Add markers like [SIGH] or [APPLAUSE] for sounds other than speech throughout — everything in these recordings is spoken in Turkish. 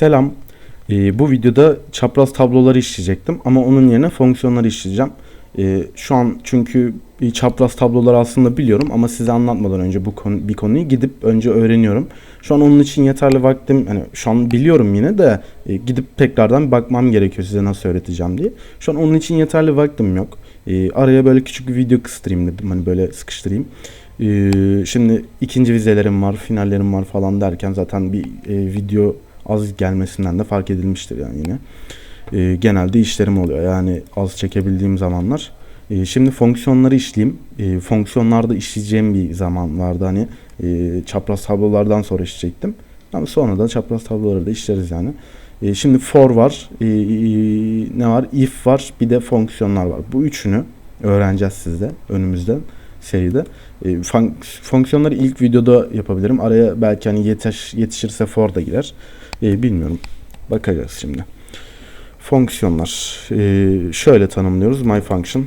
Selam. Ee, bu videoda çapraz tabloları işleyecektim ama onun yerine fonksiyonları işleyeceğim. Ee, şu an çünkü çapraz tabloları aslında biliyorum ama size anlatmadan önce bu konu, bir konuyu gidip önce öğreniyorum. Şu an onun için yeterli vaktim hani şu an biliyorum yine de e, gidip tekrardan bakmam gerekiyor size nasıl öğreteceğim diye. Şu an onun için yeterli vaktim yok. Ee, araya böyle küçük bir video kıstırayım dedim hani böyle sıkıştırayım. Ee, şimdi ikinci vizelerim var, finallerim var falan derken zaten bir e, video az gelmesinden de fark edilmiştir yani yine. Ee, genelde işlerim oluyor yani az çekebildiğim zamanlar. Ee, şimdi fonksiyonları işleyeyim. Ee, fonksiyonlarda işleyeceğim bir zaman vardı hani e, çapraz tablolardan sonra işleyecektim. Ama sonra da çapraz tabloları da işleriz yani. Ee, şimdi for var, e, e, ne var, if var, bir de fonksiyonlar var. Bu üçünü öğreneceğiz sizde önümüzde seride. E, fon- fonksiyonları ilk videoda yapabilirim. Araya belki hani yetiş, yetişirse for da girer. E, bilmiyorum. Bakacağız şimdi. Fonksiyonlar. E, şöyle tanımlıyoruz. My function.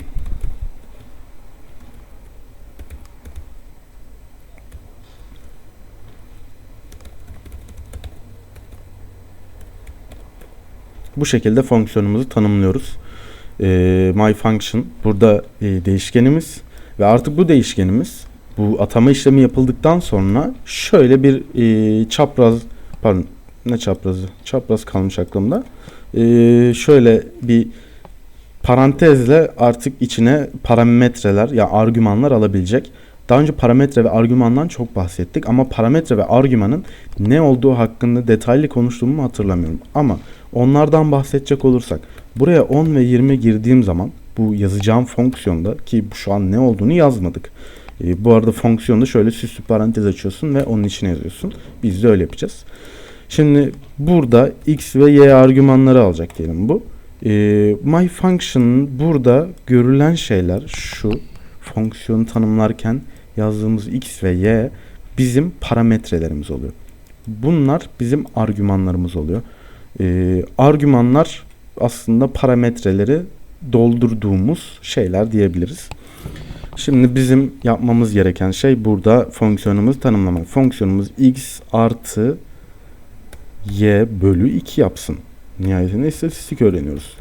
Bu şekilde fonksiyonumuzu tanımlıyoruz. E, my function burada e, değişkenimiz ve artık bu değişkenimiz bu atama işlemi yapıldıktan sonra şöyle bir e, çapraz pardon ne çaprazı çapraz kalmış aklımda E, şöyle bir parantezle artık içine parametreler ya argümanlar alabilecek. Daha önce parametre ve argümandan çok bahsettik ama parametre ve argümanın ne olduğu hakkında detaylı konuştuğumu hatırlamıyorum. Ama onlardan bahsedecek olursak buraya 10 ve 20 girdiğim zaman bu yazacağım fonksiyonda ki şu an ne olduğunu yazmadık. E, bu arada fonksiyonda şöyle süslü parantez açıyorsun ve onun içine yazıyorsun. Biz de öyle yapacağız. Şimdi burada x ve y argümanları alacak diyelim bu. E, my function burada görülen şeyler şu fonksiyonu tanımlarken yazdığımız x ve y bizim parametrelerimiz oluyor. Bunlar bizim argümanlarımız oluyor. E, argümanlar aslında parametreleri doldurduğumuz şeyler diyebiliriz. Şimdi bizim yapmamız gereken şey burada fonksiyonumuzu tanımlamak. Fonksiyonumuz x artı y bölü 2 yapsın. Nihayetinde istatistik öğreniyoruz.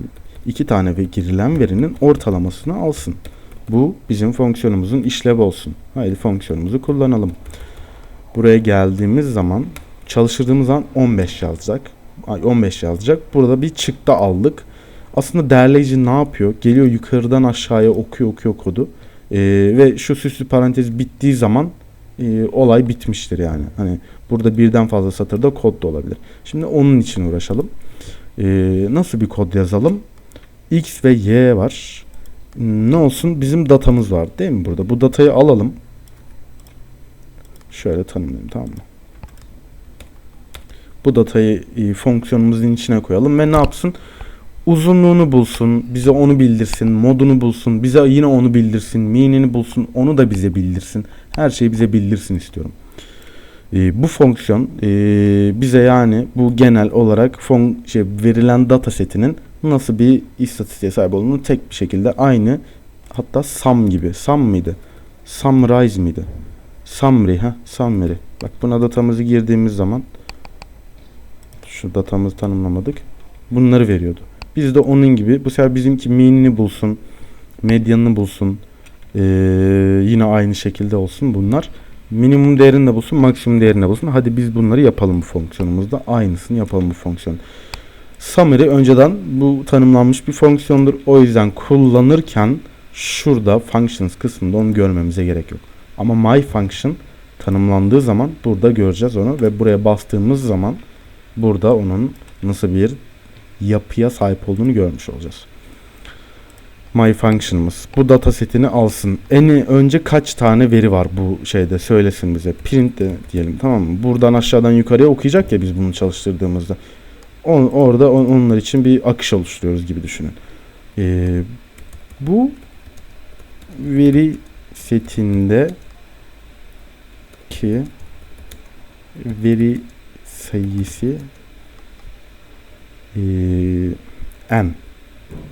İki tane ve girilen verinin ortalamasını alsın. Bu bizim fonksiyonumuzun işlev olsun. Haydi fonksiyonumuzu kullanalım. Buraya geldiğimiz zaman çalıştırdığımız zaman 15 yazacak. Ay 15 yazacak. Burada bir çıktı aldık. Aslında derleyici ne yapıyor? Geliyor yukarıdan aşağıya okuyor okuyor kodu. Ee, ve şu süslü parantez bittiği zaman e, olay bitmiştir yani. Hani burada birden fazla satırda kod da olabilir. Şimdi onun için uğraşalım. Ee, nasıl bir kod yazalım? X ve Y var. Ne olsun? Bizim datamız var değil mi burada? Bu datayı alalım. Şöyle tanımlayayım tamam mı? Bu datayı e, fonksiyonumuzun içine koyalım ve ne yapsın? Uzunluğunu bulsun, bize onu bildirsin, modunu bulsun, bize yine onu bildirsin, minini bulsun, onu da bize bildirsin. Her şeyi bize bildirsin istiyorum. E, bu fonksiyon e, bize yani bu genel olarak fon, şey, verilen data setinin nasıl bir istatistiğe sahip olduğunu tek bir şekilde aynı hatta sum gibi. Sum mıydı? Summarize miydi? Summary ha summary. Bak buna datamızı girdiğimiz zaman şu datamızı tanımlamadık. Bunları veriyordu. Biz de onun gibi bu sefer bizimki mean'ini bulsun, medyanını bulsun. Ee, yine aynı şekilde olsun bunlar. Minimum değerini de bulsun, maksimum değerini de bulsun. Hadi biz bunları yapalım bu fonksiyonumuzda. Aynısını yapalım bu fonksiyon. Summary önceden bu tanımlanmış bir fonksiyondur. O yüzden kullanırken şurada functions kısmında onu görmemize gerek yok. Ama my function tanımlandığı zaman burada göreceğiz onu ve buraya bastığımız zaman burada onun nasıl bir yapıya sahip olduğunu görmüş olacağız. My function'ımız. Bu data setini alsın. En önce kaç tane veri var bu şeyde söylesin bize. Print de diyelim tamam mı? Buradan aşağıdan yukarıya okuyacak ya biz bunu çalıştırdığımızda. On, orada on, onlar için bir akış oluşturuyoruz gibi düşünün. Ee, bu veri setinde ki veri sayısı e, n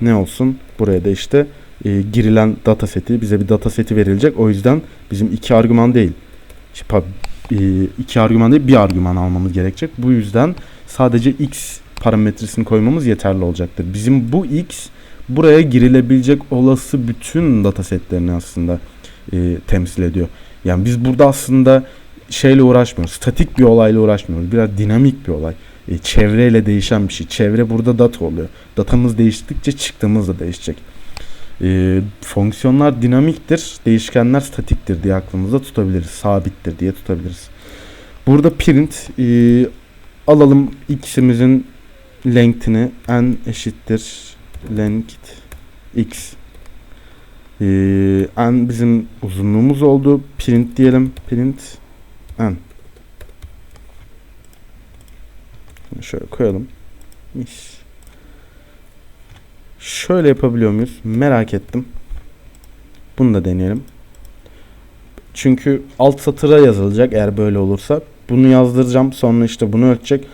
ne olsun buraya da işte e, girilen data seti bize bir data seti verilecek o yüzden bizim iki argüman değil işte, e, iki argüman değil bir argüman almamız gerekecek bu yüzden sadece x parametresini koymamız yeterli olacaktır. Bizim bu x buraya girilebilecek olası bütün datasetlerini aslında e, temsil ediyor. Yani biz burada aslında şeyle uğraşmıyoruz. Statik bir olayla uğraşmıyoruz. Biraz dinamik bir olay. E, çevreyle değişen bir şey. Çevre burada data oluyor. Datamız değiştikçe çıktığımız da değişecek. E, fonksiyonlar dinamiktir. Değişkenler statiktir diye aklımızda tutabiliriz. Sabittir diye tutabiliriz. Burada print e, alalım x'imizin length'ini n eşittir length x ee, n bizim uzunluğumuz oldu. Print diyelim. Print n. Şöyle koyalım. Mis. Şöyle yapabiliyor muyuz? Merak ettim. Bunu da deneyelim. Çünkü alt satıra yazılacak eğer böyle olursa. Bunu yazdıracağım. Sonra işte bunu ölçecek.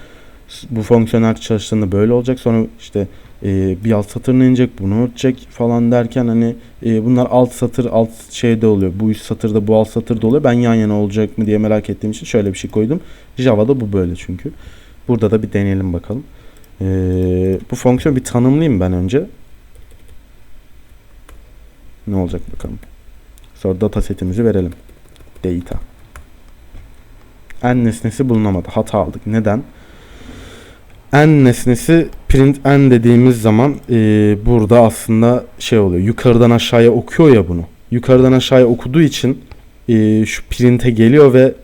Bu fonksiyonel çalıştığında böyle olacak. Sonra işte e, bir alt satırına inecek bunu ölçecek falan derken hani e, bunlar alt satır alt şeyde oluyor. Bu üst satırda bu alt satırda oluyor. Ben yan yana olacak mı diye merak ettiğim için şöyle bir şey koydum. Java'da bu böyle çünkü. Burada da bir deneyelim bakalım. E, bu fonksiyon bir tanımlayayım ben önce. Ne olacak bakalım. Sonra data setimizi verelim. Data. En nesnesi bulunamadı. Hata aldık. Neden? En nesnesi print n dediğimiz zaman e, burada aslında şey oluyor. Yukarıdan aşağıya okuyor ya bunu. Yukarıdan aşağıya okuduğu için e, şu print'e geliyor ve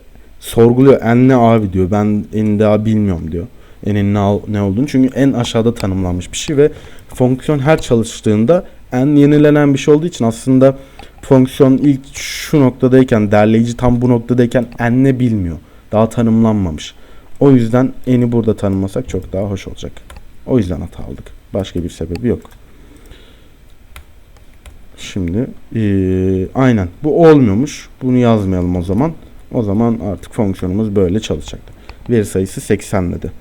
sorguluyor. En ne abi diyor. Ben en daha bilmiyorum diyor. N'in ne, ne olduğunu. Çünkü en aşağıda tanımlanmış bir şey ve fonksiyon her çalıştığında en yenilenen bir şey olduğu için aslında fonksiyon ilk şu noktadayken derleyici tam bu noktadayken en ne bilmiyor. Daha tanımlanmamış. O yüzden eni burada tanımlasak çok daha hoş olacak. O yüzden hata aldık. Başka bir sebebi yok. Şimdi ee, aynen bu olmuyormuş. Bunu yazmayalım o zaman. O zaman artık fonksiyonumuz böyle çalışacaktı. Veri sayısı 80 dedi.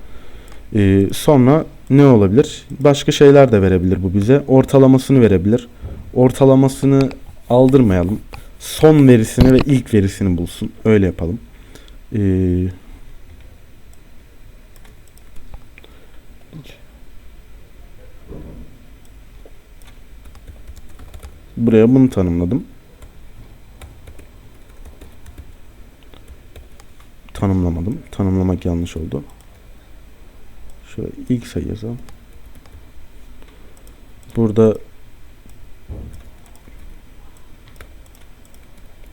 Ee, sonra ne olabilir? Başka şeyler de verebilir bu bize. Ortalamasını verebilir. Ortalamasını aldırmayalım. Son verisini ve ilk verisini bulsun. Öyle yapalım. Ee, Buraya bunu tanımladım. Tanımlamadım. Tanımlamak yanlış oldu. Şöyle ilk sayı yazalım. Burada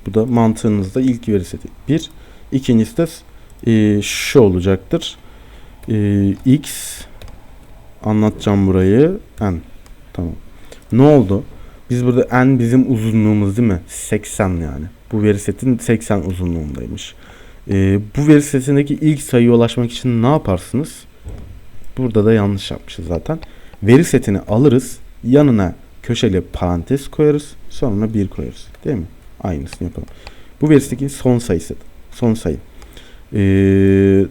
bu da mantığınızda ilk veri seti. Bir. İkincisi de e, şu olacaktır. E, x anlatacağım burayı. N. Tamam. Ne oldu? Biz burada n bizim uzunluğumuz değil mi? 80 yani. Bu veri setin 80 uzunluğundaymış. Ee, bu veri setindeki ilk sayıya ulaşmak için ne yaparsınız? Burada da yanlış yapmışız zaten. Veri setini alırız. Yanına köşeli parantez koyarız. Sonra 1 koyarız. Değil mi? Aynısını yapalım. Bu veri setindeki son sayısı. Son sayı. Ee,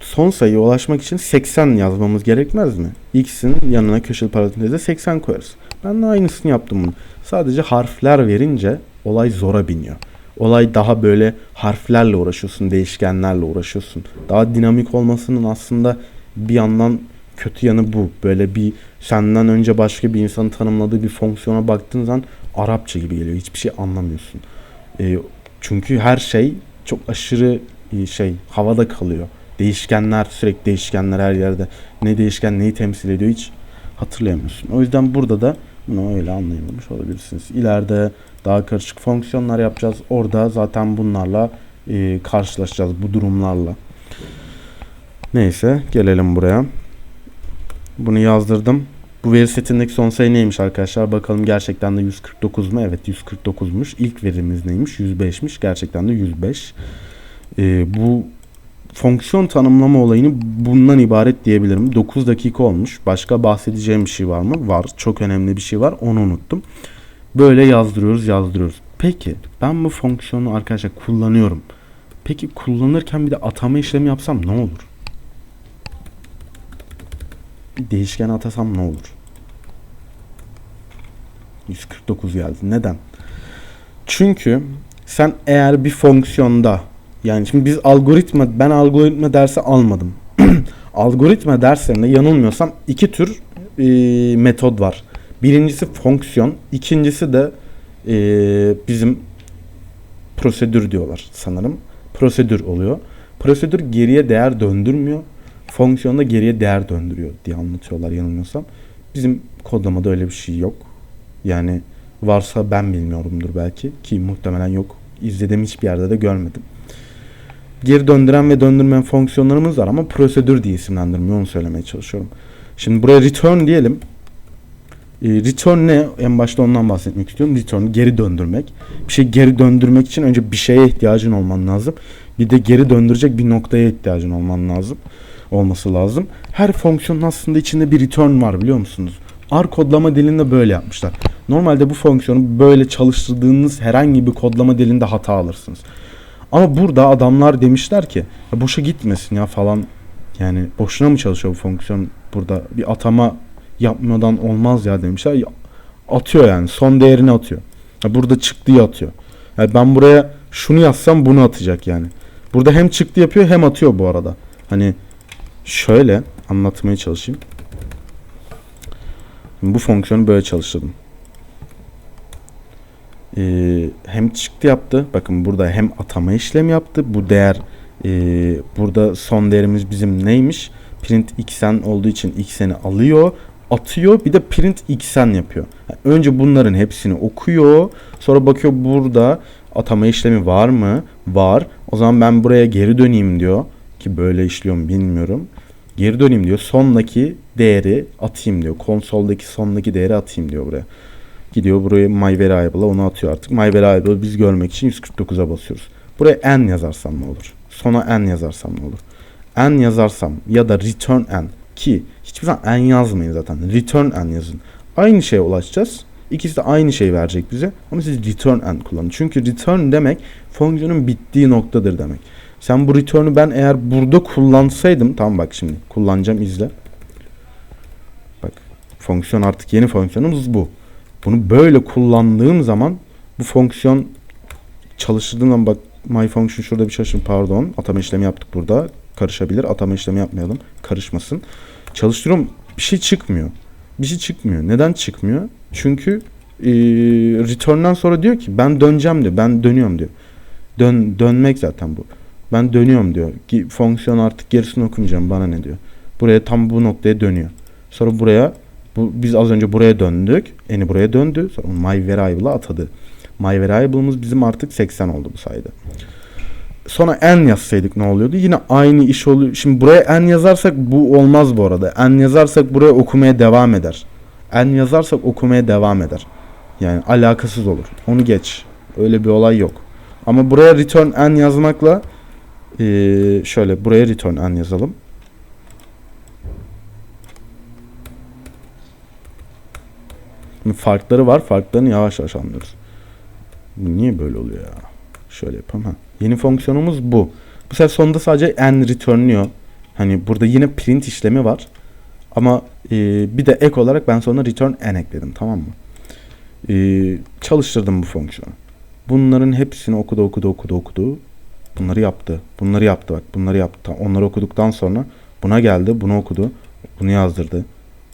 son sayıya ulaşmak için 80 yazmamız gerekmez mi? X'in yanına köşeli parantezde 80 koyarız. Ben de aynısını yaptım bunu. Sadece harfler verince olay zora biniyor. Olay daha böyle harflerle uğraşıyorsun, değişkenlerle uğraşıyorsun. Daha dinamik olmasının aslında bir yandan kötü yanı bu. Böyle bir senden önce başka bir insanın tanımladığı bir fonksiyona baktığın zaman Arapça gibi geliyor. Hiçbir şey anlamıyorsun. E, çünkü her şey çok aşırı e, şey havada kalıyor. Değişkenler sürekli değişkenler her yerde. Ne değişken neyi temsil ediyor hiç hatırlayamıyorsun. O yüzden burada da bunu öyle anlayamamış olabilirsiniz. İleride daha karışık fonksiyonlar yapacağız. Orada zaten bunlarla e, karşılaşacağız bu durumlarla. Neyse gelelim buraya. Bunu yazdırdım. Bu veri setindeki son sayı neymiş arkadaşlar? Bakalım gerçekten de 149 mu? Evet 149'muş. İlk verimiz neymiş? 105'miş. Gerçekten de 105. Ee, bu fonksiyon tanımlama olayını bundan ibaret diyebilirim. 9 dakika olmuş. Başka bahsedeceğim bir şey var mı? Var. Çok önemli bir şey var. Onu unuttum. Böyle yazdırıyoruz, yazdırıyoruz. Peki ben bu fonksiyonu arkadaşlar kullanıyorum. Peki kullanırken bir de atama işlemi yapsam ne olur? Bir değişken atasam ne olur? 149 geldi. Neden? Çünkü sen eğer bir fonksiyonda yani şimdi biz algoritma ben algoritma dersi almadım. [CLEARS THROAT] algoritma derslerinde yanılmıyorsam iki tür e, metod var. Birincisi fonksiyon, ikincisi de e, bizim prosedür diyorlar sanırım. Prosedür oluyor. Prosedür geriye değer döndürmüyor. Fonksiyon da geriye değer döndürüyor diye anlatıyorlar yanılmıyorsam. Bizim kodlamada öyle bir şey yok. Yani varsa ben bilmiyorumdur belki ki muhtemelen yok. İzlediğim hiçbir yerde de görmedim. Geri döndüren ve döndürmeyen fonksiyonlarımız var ama prosedür diye isimlendirmiyor onu söylemeye çalışıyorum. Şimdi buraya return diyelim. E, return ne? En başta ondan bahsetmek istiyorum. Return geri döndürmek. Bir şey geri döndürmek için önce bir şeye ihtiyacın olman lazım. Bir de geri döndürecek bir noktaya ihtiyacın olman lazım. Olması lazım. Her fonksiyonun aslında içinde bir return var biliyor musunuz? R kodlama dilinde böyle yapmışlar. Normalde bu fonksiyonu böyle çalıştırdığınız herhangi bir kodlama dilinde hata alırsınız. Ama burada adamlar demişler ki ya boşa gitmesin ya falan. Yani boşuna mı çalışıyor bu fonksiyon burada bir atama yapmadan olmaz ya demişler. Ya, atıyor yani son değerini atıyor. Ya burada çıktığı atıyor. Yani ben buraya şunu yazsam bunu atacak yani. Burada hem çıktı yapıyor hem atıyor bu arada. Hani şöyle anlatmaya çalışayım. Bu fonksiyonu böyle çalıştırdım. Ee, hem çıktı yaptı. Bakın burada hem atama işlemi yaptı. Bu değer e, burada son değerimiz bizim neymiş? Print xn olduğu için xn'i alıyor atıyor bir de print xn yapıyor. Yani önce bunların hepsini okuyor. Sonra bakıyor burada atama işlemi var mı? Var. O zaman ben buraya geri döneyim diyor. Ki böyle işliyor mu bilmiyorum. Geri döneyim diyor. Sondaki değeri atayım diyor. Konsoldaki sondaki değeri atayım diyor buraya. Gidiyor buraya my variable'a onu atıyor artık. My variable biz görmek için 149'a basıyoruz. Buraya n yazarsam ne olur? Sona n yazarsam ne olur? n yazarsam ya da return n ki hiçbir zaman n yazmayın zaten. Return n yazın. Aynı şeye ulaşacağız. İkisi de aynı şey verecek bize. Ama siz return n kullanın. Çünkü return demek fonksiyonun bittiği noktadır demek. Sen bu return'u ben eğer burada kullansaydım tamam bak şimdi kullanacağım izle. Bak fonksiyon artık yeni fonksiyonumuz bu. Bunu böyle kullandığım zaman bu fonksiyon çalıştırdığım bak my function şurada bir şaşırın pardon. Atama işlemi yaptık burada. Karışabilir. Atama işlemi yapmayalım. Karışmasın. Çalıştırıyorum. Bir şey çıkmıyor. Bir şey çıkmıyor. Neden çıkmıyor? Çünkü e, return'dan sonra diyor ki ben döneceğim diyor. Ben dönüyorum diyor. Dön dönmek zaten bu. Ben dönüyorum diyor. Fonksiyon artık gerisini okumayacağım. Bana ne diyor. Buraya tam bu noktaya dönüyor. Sonra buraya bu, biz az önce buraya döndük. Eni buraya döndü. Sonra my variable'a atadı. My variable'ımız bizim artık 80 oldu bu sayede. Sonra n yazsaydık ne oluyordu? Yine aynı iş oluyor. Şimdi buraya n yazarsak bu olmaz bu arada. n yazarsak buraya okumaya devam eder. n yazarsak okumaya devam eder. Yani alakasız olur. Onu geç. Öyle bir olay yok. Ama buraya return n yazmakla ee, şöyle buraya return n yazalım. Farkları var. Farklarını yavaş yavaş anlıyoruz. Bu niye böyle oluyor ya? Şöyle yapalım. Ha. Yeni fonksiyonumuz bu. Bu sefer sonunda sadece n returnluyor. Hani burada yine print işlemi var. Ama e, bir de ek olarak ben sonra return n ekledim tamam mı? E, çalıştırdım bu fonksiyonu. Bunların hepsini okudu okudu okudu okudu. Bunları yaptı. Bunları yaptı bak. Bunları yaptı. Onları okuduktan sonra buna geldi. Bunu okudu. Bunu yazdırdı.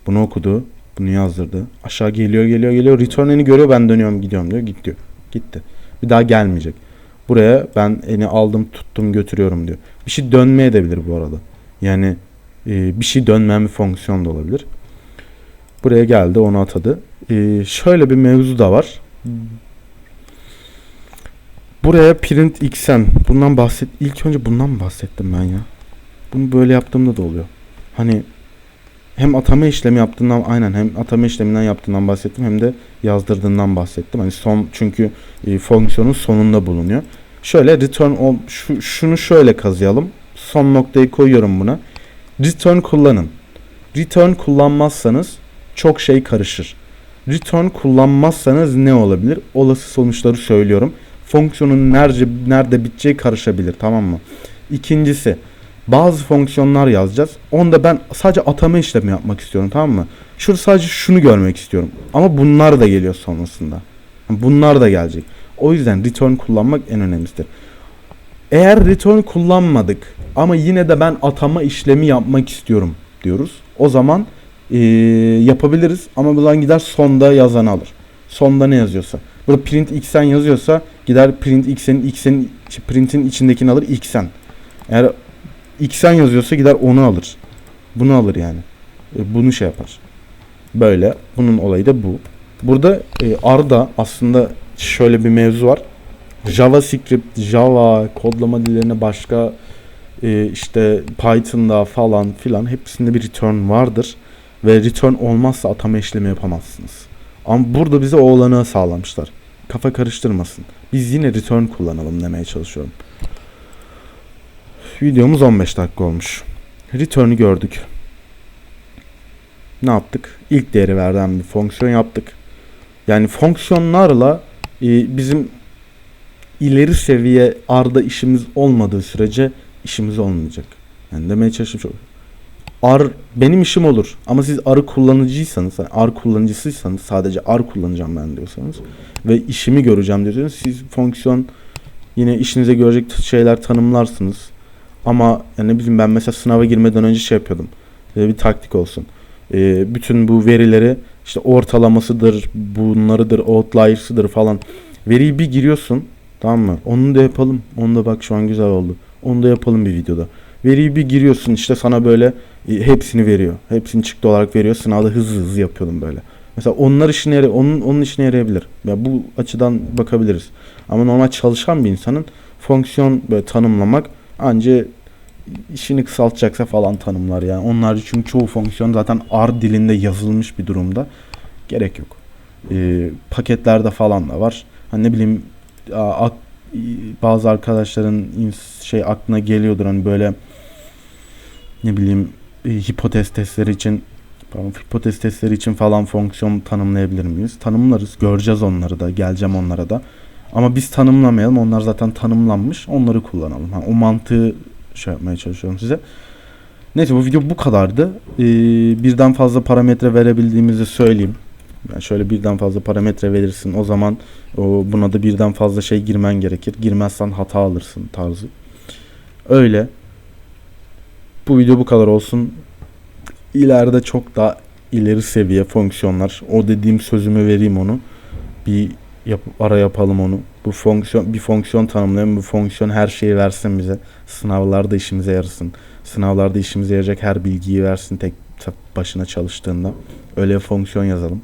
Bunu okudu. Bunu yazdırdı. Aşağı geliyor geliyor geliyor. Return'ini görüyor ben dönüyorum gidiyorum diyor. Git diyor. Gitti. Bir daha gelmeyecek. Buraya ben eni aldım tuttum götürüyorum diyor. Bir şey dönmeye edebilir bu arada. Yani e, bir şey dönmeyen bir fonksiyon da olabilir. Buraya geldi onu atadı. E, şöyle bir mevzu da var. Buraya print xn. Bundan bahset. İlk önce bundan bahsettim ben ya? Bunu böyle yaptığımda da oluyor. Hani hem atama işlemi yaptığından aynen hem atama işleminden yaptığından bahsettim hem de yazdırdığından bahsettim. Hani son çünkü e, fonksiyonun sonunda bulunuyor. Şöyle return ol, şu, şunu şöyle kazıyalım. Son noktayı koyuyorum buna. Return kullanın. Return kullanmazsanız çok şey karışır. Return kullanmazsanız ne olabilir? Olası sonuçları söylüyorum. Fonksiyonun nerede nerede biteceği karışabilir tamam mı? İkincisi bazı fonksiyonlar yazacağız. Onda ben sadece atama işlemi yapmak istiyorum tamam mı? Şurada sadece şunu görmek istiyorum. Ama bunlar da geliyor sonrasında. Bunlar da gelecek. O yüzden return kullanmak en önemlisidir. Eğer return kullanmadık Ama yine de ben atama işlemi yapmak istiyorum diyoruz. O zaman ee, yapabiliriz ama buradan gider sonda yazanı alır. Sonda ne yazıyorsa. Burada print xn yazıyorsa gider print x'in x'in printin içindekini alır xn. Eğer xn yazıyorsa gider onu alır. Bunu alır yani. E, bunu şey yapar. Böyle. Bunun olayı da bu. Burada e, Arda aslında şöyle bir mevzu var. JavaScript, Java, kodlama dillerine başka e, işte Python'da falan filan hepsinde bir return vardır. Ve return olmazsa atama işlemi yapamazsınız. Ama burada bize o olanağı sağlamışlar. Kafa karıştırmasın. Biz yine return kullanalım demeye çalışıyorum. Videomuz 15 dakika olmuş. Return'ü gördük. Ne yaptık? İlk değeri verden bir fonksiyon yaptık. Yani fonksiyonlarla e, bizim ileri seviye arda işimiz olmadığı sürece işimiz olmayacak. Yani demeye çalıştım R benim işim olur ama siz R'ı kullanıcıysanız, R kullanıcısıysanız sadece R kullanacağım ben diyorsanız ve işimi göreceğim diyorsanız siz fonksiyon yine işinize görecek şeyler tanımlarsınız. Ama yani ne bileyim ben mesela sınava girmeden önce şey yapıyordum. Ee, bir taktik olsun. Ee, bütün bu verileri işte ortalamasıdır, bunlarıdır, outliers'ıdır falan. Veriyi bir giriyorsun. Tamam mı? Onu da yapalım. Onu da bak şu an güzel oldu. Onu da yapalım bir videoda. Veriyi bir giriyorsun işte sana böyle e, hepsini veriyor. Hepsini çıktı olarak veriyor. Sınavda hızlı hızlı yapıyordum böyle. Mesela onlar işine yaray onun onun işine yarayabilir. Ya bu açıdan bakabiliriz. Ama normal çalışan bir insanın fonksiyon böyle tanımlamak anca işini kısaltacaksa falan tanımlar yani. Onlar çünkü çoğu fonksiyon zaten R dilinde yazılmış bir durumda. Gerek yok. Ee, paketlerde falan da var. Hani ne bileyim ak- bazı arkadaşların şey aklına geliyordur hani böyle ne bileyim e, hipotez testleri için pardon, hipotez testleri için falan fonksiyon tanımlayabilir miyiz? Tanımlarız. Göreceğiz onları da. Geleceğim onlara da. Ama biz tanımlamayalım. Onlar zaten tanımlanmış. Onları kullanalım. Ha, o mantığı şey yapmaya çalışıyorum size. Neyse bu video bu kadardı. Ee, birden fazla parametre verebildiğimizi söyleyeyim. Yani şöyle birden fazla parametre verirsin. O zaman o, buna da birden fazla şey girmen gerekir. Girmezsen hata alırsın tarzı. Öyle. Bu video bu kadar olsun. İleride çok daha ileri seviye fonksiyonlar. O dediğim sözümü vereyim onu. Bir yap, ara yapalım onu. Bu fonksiyon bir fonksiyon tanımlayalım. Bu fonksiyon her şeyi versin bize. Sınavlarda işimize yarasın. Sınavlarda işimize yarayacak her bilgiyi versin tek başına çalıştığında. Öyle bir fonksiyon yazalım.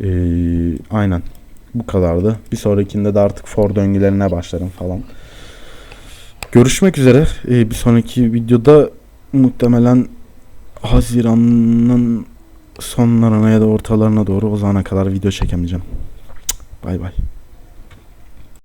Ee, aynen. Bu kadardı. Bir sonrakinde de artık for döngülerine başlarım falan. Görüşmek üzere. Ee, bir sonraki videoda muhtemelen Haziran'ın sonlarına ya da ortalarına doğru o zamana kadar video çekemeyeceğim. Bay bay.